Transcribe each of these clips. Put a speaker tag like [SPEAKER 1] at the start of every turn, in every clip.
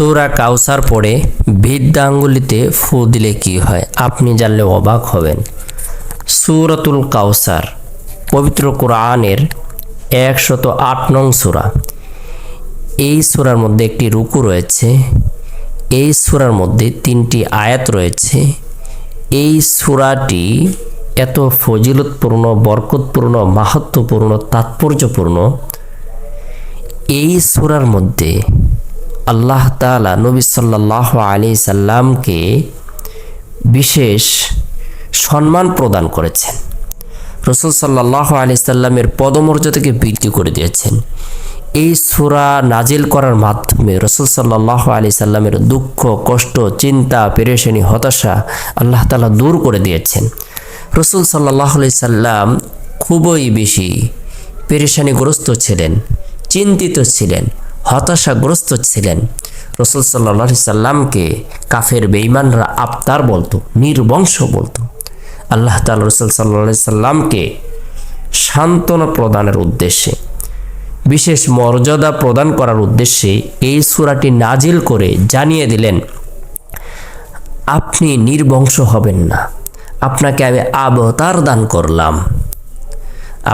[SPEAKER 1] সূরা কাউসার পড়ে ভিদ্যা আঙ্গুলিতে ফু দিলে কি হয়? আপনি জানলে অবাক হবেন। সূরাতুল কাউসার পবিত্র কোরআনের একশত আট নং সূরা। এই সুরার মধ্যে একটি রুকু রয়েছে। এই সূরার মধ্যে তিনটি আয়াত রয়েছে। এই সূরাটি এত ফজিলতপূর্ণ, বরকতপূর্ণ মাহাত্মপূর্ণ তাৎপর্যপূর্ণ। এই সূরার মধ্যে আল্লাহ তাআলা নবী সাল্লাল্লাহু আলী সাল্লামকে বিশেষ সম্মান প্রদান করেছেন। রসুল সাল্লাহ আলি সাল্লামের পদমর্যাদাকে বৃদ্ধি করে দিয়েছেন। এই সুরা নাজিল করার মাধ্যমে রসুল সাল্লাহ আলি সাল্লামের দুঃখ, কষ্ট, চিন্তা, পেরেশানি, হতাশা আল্লাহ তালা দূর করে দিয়েছেন। রসুল সাল্লাহ আলি সাল্লাম খুবই বেশি পেরেশানিগ্রস্ত ছিলেন, চিন্তিত ছিলেন হতাশাগ্রস্ত ছিলেন। রসুল সাল্লাহ সাল্লামকে কাফের বেঈমানরা আবতার বলতো, নির্বংশ বলতো। আল্লাহ তাল রসুল সাল্লা সাল্লামকে সান্ত্বনা প্রদানের উদ্দেশ্যে, বিশেষ মর্যাদা প্রদান করার উদ্দেশ্যে এই সুরাটি নাজিল করে জানিয়ে দিলেন, আপনি নির্বংশ হবেন না। আপনাকে আমি আবতার দান করলাম।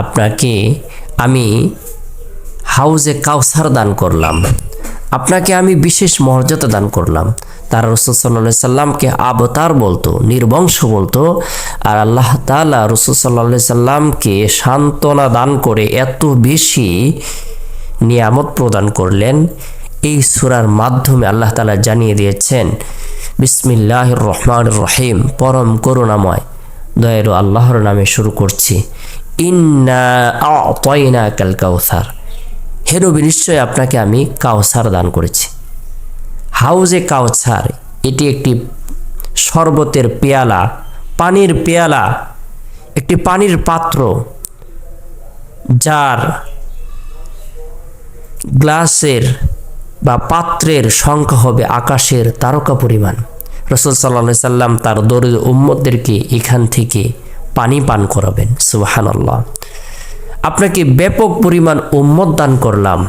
[SPEAKER 1] আপনাকে আমি হাউজে কাউসার দান করলাম। আপনাকে আমি বিশেষ মর্যাদা দান করলাম। তারা রসুল সাল্লা সাল্লামকে আবতার বলতো, নির্বংশ বলতো, আর আল্লাহ তালা রসুল সাল্লা সাল্লামকে সান্ত্বনা দান করে এত বেশি নিয়ামত প্রদান করলেন। এই সুরার মাধ্যমে আল্লাহ তালা জানিয়ে দিয়েছেন বিসমিল্লাহ রহমান রহিম, পরম করুণাময় দয়ের আল্লাহর নামে শুরু করছি। ইন্না কাল কাউসার। হে নবী নিশ্চয় আপনাকে আমি কাউসার দান করেছি। হাউজে কাউসার এটি একটি শরবতের পেয়ালা, পানির পেয়ালা, একটি পানির পাত্র, যার গ্লাসের বা পাত্রের সংখ্যা হবে আকাশের তারকা পরিমাণ। রসুল সাল্লা সাল্লাম তার দরিদ্র উম্মদদেরকে এখান থেকে পানি পান করাবেন। সুবাহান আল্লাহ আপনাকে ব্যাপক পরিমাণ উম্মত দান করলাম।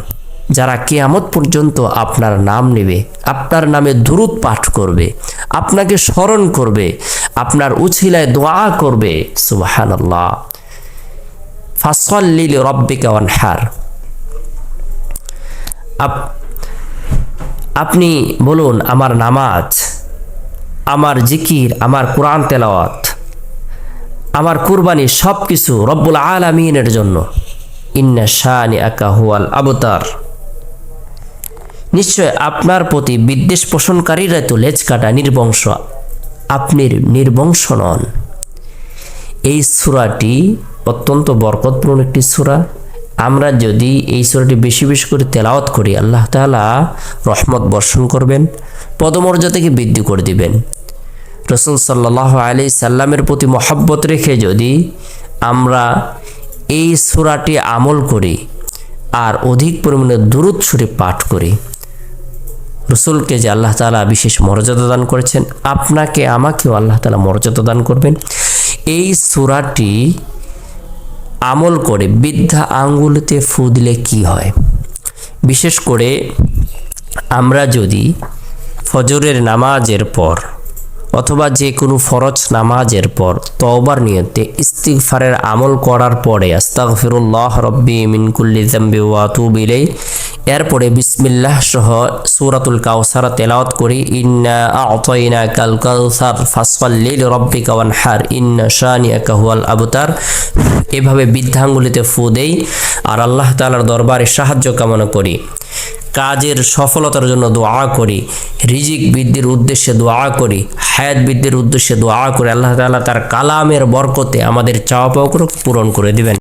[SPEAKER 1] যারা কেয়ামত পর্যন্ত আপনার নাম নেবে, আপনার নামে দুরুদ পাঠ করবে, আপনাকে স্মরণ করবে, আপনার উছিলায় দোয়া করবে আল্লাহ ফাসল্লিল রব্বিকা আপনি বলুন, আমার নামাজ, আমার জিকির, আমার কোরআন তেলাওয়াত আমার কুরবানি সব কিছু রব্বুল আলমিনের জন্য। ইন্না শানি আকা হুয়াল আবতার। নিশ্চয় আপনার প্রতি বিদ্বেষ পোষণকারীরা তো লেজ কাটা নির্বংশ। আপনি নির্বংশ নন। এই সুরাটি অত্যন্ত বরকতপূর্ণ একটি সুরা। আমরা যদি এই সুরাটি বেশি বেশি করে তেলাওয়াত করি, আল্লাহ তালা রহমত বর্ষণ করবেন, পদমর্যাদাকে বৃদ্ধি করে দিবেন। রসুল সাল্লাহ আলি সাল্লামের প্রতি মহাব্বত রেখে যদি আমরা এই সুরাটি আমল করি আর অধিক পরিমাণে দূরত শরীফ পাঠ করি, রসুলকে যে আল্লাহ তালা বিশেষ মর্যাদা দান করেছেন, আপনাকে, আমাকেও আল্লাহ তালা মর্যাদা দান করবেন। এই সুরাটি আমল করে বৃদ্ধা আঙ্গুলিতে ফু দিলে কী হয়? বিশেষ করে আমরা যদি ফজরের নামাজের পর অথবা যে কোনো ফরজ নামাজের পর তওবার নিয়তে ইস্তিগফারের আমল করার পরে আস্তাগফিরুল্লাহ রব্বি মিনকুল্লি জাম্বি ওয়াতুব ইলাই এরপরে বিসমিল্লাহ সহ সূরাতুল কাউসার তেলাওয়াত করি, ইন্না আ'তাইনা কাল কাউসার ফাসফাল্লিল রব্বিকা ওয়ানহার, ইন্না শানিয়াকা হুয়াল আবতার। এভাবে বৃদ্ধাঙ্গুলিতে ফু দেই আর আল্লাহ তাআলার দরবারে সাহায্য কামনা করি। কাজের সফলতার জন্য দোয়া করি, রিজিক বৃদ্ধির উদ্দেশ্যে দোয়া করি, হায়াত বৃদ্ধির উদ্দেশ্যে দোয়া করি, আল্লাহ তালা তার কালামের বরকতে আমাদের চাওয়া পাওয়া পূরণ করে দিবেন।